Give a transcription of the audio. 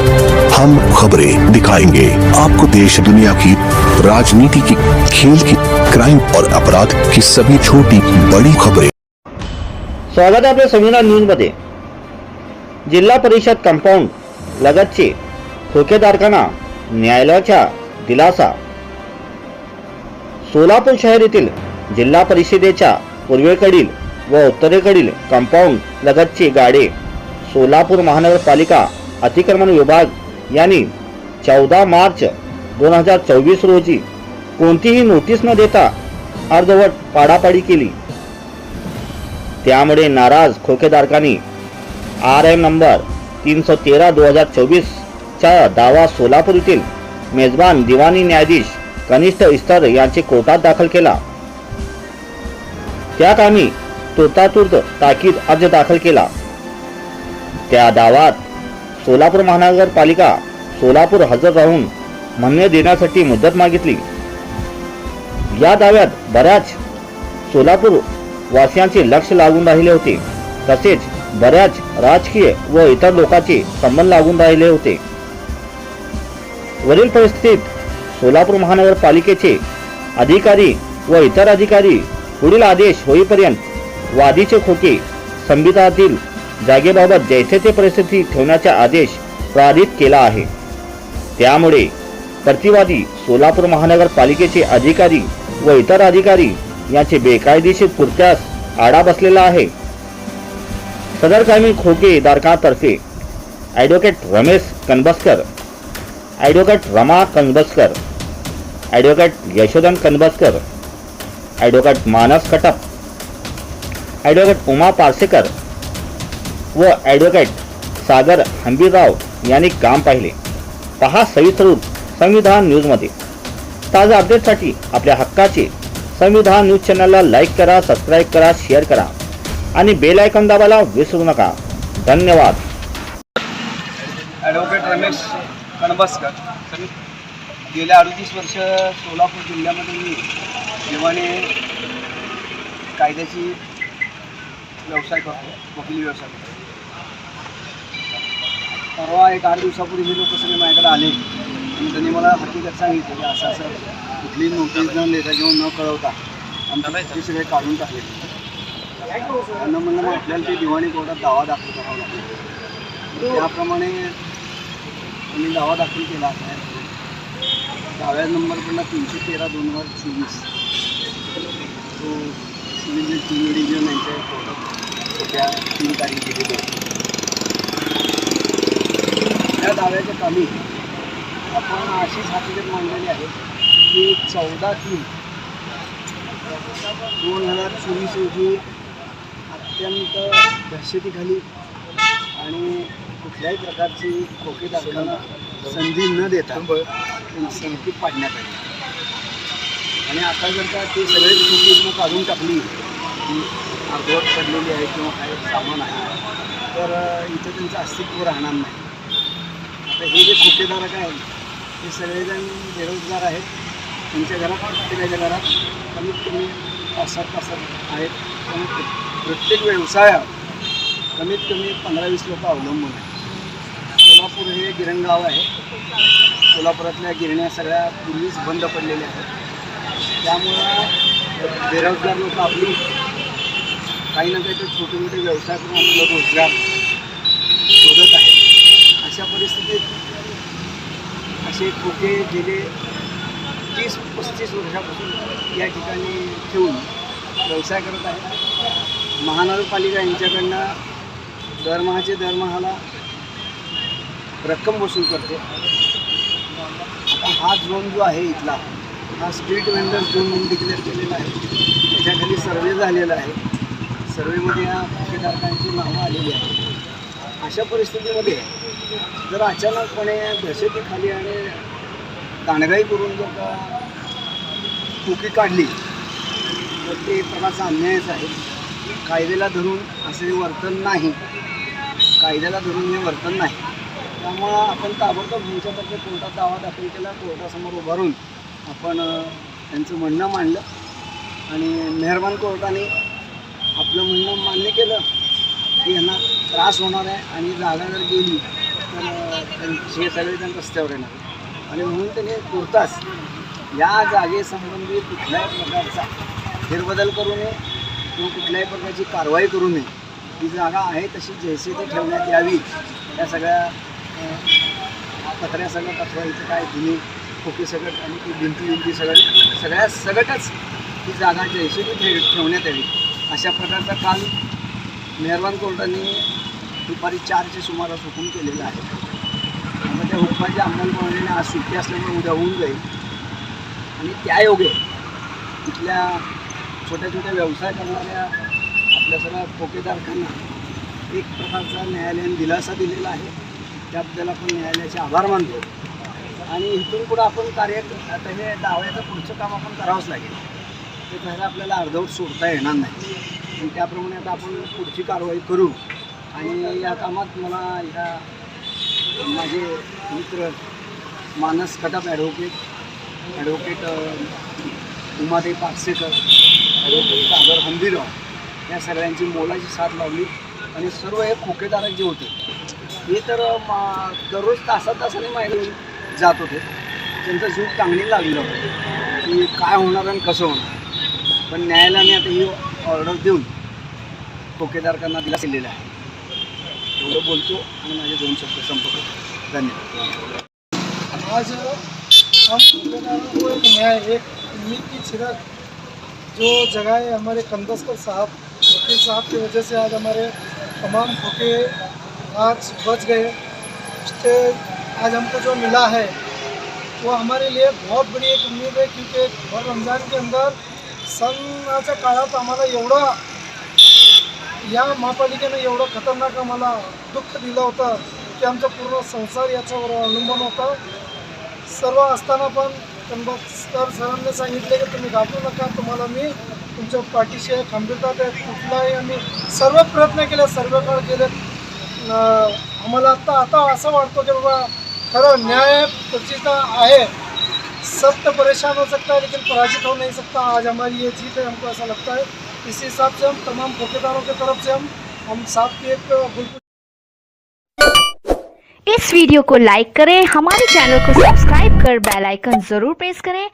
हम खबरें दिखाएँगे। आपको देश, दुनिया की राजनीति की, खेल की क्राइम और अपराध की सभी छोटी, बड़ी खबरें। स्वागत आहे आपल्या संविधान न्यूजमध्ये जिल्हा परिषद कंपाऊंड लगतचे ठोकेदारकांना न्यायालयाच्या दिलासा। सोलापूर शहर येथील जिल्हा परिषदेच्या पूर्वेकडील व उत्तरेकडील कंपाऊंड लगतचे गाडे सोलापूर महानगरपालिका अतिक्रमण विभाग यांनी चौदा मार्च दोन हजार चोवीस रोजी कोणतीही नोटीस न देता अर्धवट पाडापाडी केली. त्यामुळे नाराज खोकेदारकांनी आर एम नंबर तीनशे तेरा दोन हजार चोवीसचा दावा सोलापूर येथील मेजबान दिवाणी न्यायाधीश कनिष्ठ इस्तर यांचे कोर्टात दाखल केला. त्या कामी तुर्तातुर्त ताकीद अर्ज दाखल केला. त्या दावात सोलापूर महानगरपालिका सोलापूर हजर राहून म्हणणे देण्यासाठी मुदत मागितली. या दाव्यात बऱ्याच सोलापूर वासियांचे लक्ष लागून राहिले होते. तसेच बऱ्याच राजकीय व इतर लोकांचे संबंध लागून राहिले होते. वरील परिस्थितीत सोलापूर महानगरपालिकेचे अधिकारी व इतर अधिकारी पुढील आदेश होईपर्यंत वादीचे खोके संविधानातील जागेबाबत जैसे ते परिस्थिती ठेवण्याचा आदेश पारित केला आहे. त्यामुळे प्रतिवादी सोलापूर महानगरपालिकेचे अधिकारी व इतर अधिकारी यांचे बेकायदेशीर कृत्यास आडा बसलेला आहे. सदर कामी खोके दारकातर्फे advocate Ramesh Kanabaskar advocate Rama Kanabaskar advocate Yashodhan Kanabaskar advocate Manas Katap advocate Uma Parsekar व ॲडव्होकेट सागर हंबीरराव यांनी काम पाहिले. पहा सविस्तर संविधान न्यूजमध्ये. ताज्या अपडेटसाठी आपल्या हक्काचे संविधान न्यूज चॅनलला लाईक करा सबस्क्राईब करा शेअर करा आणि बेल आयकॉन दाबायला विसरू नका. धन्यवाद. ॲडव्होकेट रमेश कणबसकर गेल्या अडतीस वर्ष सोलापूर जिल्ह्यामध्ये मी जेव्हाने कायद्याची व्यवसाय करतो वकिली व्यवसाय करतो. परवा एक आठ दिवसापूर्वी हे लोक सगळे माझ्याकडे आले. आणि त्यांनी मला हकीकत सांगितलं की असं असं कुठली नोटीस न देता किंवा न कळवता आमच्या ते सगळे काढून टाकले. त्यांना म्हणलं मग आपल्याला ते दिवाणी कोर्टात दावा दाखल करावा लागतो त्याप्रमाणे आम्ही दावा दाखल केला. दाव्या नंबर पडला तीनशे तेरा दोन हजार चोवीस. तो सिव्हिल तीन डिव्हिजन यांच्या कोर्टात त्या तीन तारीख दिलेली आहे त्या दाव्याच्या कामी आपण अशीच हकीकत मांडलेली आहे की चौदा तीन दोन हजार चोवीस रोजी अत्यंत दहशतीखाली आणि कुठल्याही प्रकारची खोकेदारकांना संधी न देता संकेत पाडण्यात आली. आणि आता जर का ते सगळे खोकी काढून टाकली की अर्धवट पडलेली आहे किंवा काही सामान आहे तर इथं त्यांचं अस्तित्व राहणार नाही. तर हे जे खोटेधारक आहेत ते सगळेजण बेरोजगार आहेत. त्यांच्या घरात प्रत्येकाच्या घरात कमीत कमी पाच सात पाच सात आहेत. पण प्रत्येक व्यवसायात कमीत कमी पंधरा वीस लोक अवलंबून आहेत. सोलापूर हे गिरणगाव आहे. सोलापुरातल्या गिरण्या सगळ्या पूर्वीच बंद पडलेल्या आहेत. त्यामुळं बेरोजगार लोक आपली काही ना काही तर छोटे मोठे व्यवसाय करून आपला रोजगार अशा परिस्थितीत असे खोके गेले तीस पस्तीस वर्षापासून या ठिकाणी ठेवून व्यवसाय करत आहे महानगरपालिका यांच्याकडनं दरमहाचे दरमहाला रक्कम वसूल करते. आता हा झोन जो आहे इथला हा स्ट्रीट वेंडर झोन म्हणून डिक्लेअर केलेला आहे. त्याच्याखाली सर्वे झालेला आहे. सर्वेमध्ये या ठेकेदारकांची नावं आलेली आहेत. अशा परिस्थितीमध्ये जर अचानकपणे दहशतीखाली आणि दांडगाई करून जर का चुकी काढली तर ते एक प्रकारचा अन्यायच आहे. कायद्याला धरून असे वर्तन नाही. कायद्याला धरून हे वर्तन नाही. त्यामुळं आपण ताबडतोब यांच्यातर्फे कोर्टात दावा दाखल केला. कोर्टासमोर उभारून आपण त्यांचं म्हणणं मांडलं आणि मेहरबान कोर्टाने आपलं म्हणणं मान्य केलं की यांना त्रास होणार आहे आणि जागा जर गेली तर अ, सगळेजण रस्त्यावर येणार. आणि म्हणून त्यांनी तुर्तास या जागेसंबंधी कुठल्याही प्रकारचा फेरबदल करू नये किंवा कुठल्याही प्रकारची कारवाई करू नये. ही जागा आहे तशी जैसे ते ठेवण्यात यावी. या सगळ्या पत्र्या सगळं अथवा इथं काय जुनी खोकी सगळं आणि ती भिंती भिंती सगळं सगळ्या सगटच ही जागा जैसे ती ठेव ठेवण्यात यावी. अशा प्रकारचा काल मेहरबान कोर्टाने दुपारी चारच्या सुमारास हुकूम केलेला आहे. त्यामुळे त्या हुकमाची अंमलबजावणीने आज सुट्टी असल्यामुळे उद्या होऊन जाईल. आणि त्या योगे तिथल्या छोट्या छोट्या व्यवसाय करणाऱ्या आपल्या सगळ्या ठोकेदारकांना एक प्रकारचा न्यायालयाने दिलासा दिलेला आहे. त्याबद्दल आपण न्यायालयाचे आभार मानतो. आणि इथून पुढं आपण कार्य आता हे दाव्याचं पुढचं काम आपण करावंच लागेल. ते पहिलं आपल्याला अर्धवट सोडता येणार नाही. आणि त्याप्रमाणे आता आपण पुढची कारवाई करू. आणि या कामात मला या माझे मित्र मानस कदम ॲडव्होकेट ॲडव्होकेट उमादे उमादेवी पाकसेकर ॲडव्होकेट सागर हंबीराव या सगळ्यांची मोलाची साथ लावली आणि सर्व हे खोकेदारक जे होते हे तर मा- दररोज तासा तासाने माहिती जात होते. त्यांचा जीव चांगली लागलेला होता की काय होणार आणि कसं होणार. पण न्यायालयाने आता ही ऑर्डर देऊन खोकेदारकांना दिला दिलेला आहे. एवढं बोलतो आणि माझे दोन शब्द संपवतो. धन्यवाद. आज हम को एक न्याय एक उम्मीद की छिड़क जो जगह है हमारे कंदस्कर साहब वकील साहब की वजह से आज हमारे तमाम ठोके आज बच गए। उससे आज हमको जो मिला है वो हमारे लिए बहुत बड़ी एक उम्मीद है क्योंकि और रमजान के अंदर सणाच्या काळात आम्हाला एवढं या महापालिकेनं एवढं खतरनाक आम्हाला दुःख दिलं होतं की आमचा पूर्ण संसार याच्यावर अवलंबून होता. सर्व असताना पण कंडक्टर सरांनी सांगितले की तुम्ही घाबरू नका तुम्हाला मी तुमच्या पाठीशी आहे खंबीरतात आहे कुठलाही आम्ही सर्व प्रयत्न केले सर्व काळ केले. आम्हाला आता आता असं वाटतो की बाबा खरं न्याय प्रतिष्ठा आहे. सब तो परेशान हो सकता है लेकिन पराजित हो नहीं सकता आज हमारी ये जीत है हमको ऐसा लगता है इसी हिसाब से हम तमाम ठेकेदारों की तरफ़ से हम हम साथ की एक इस वीडियो को लाइक करें, हमारे चैनल को सब्सक्राइब कर बेल आइकन ज़रूर प्रेस करें।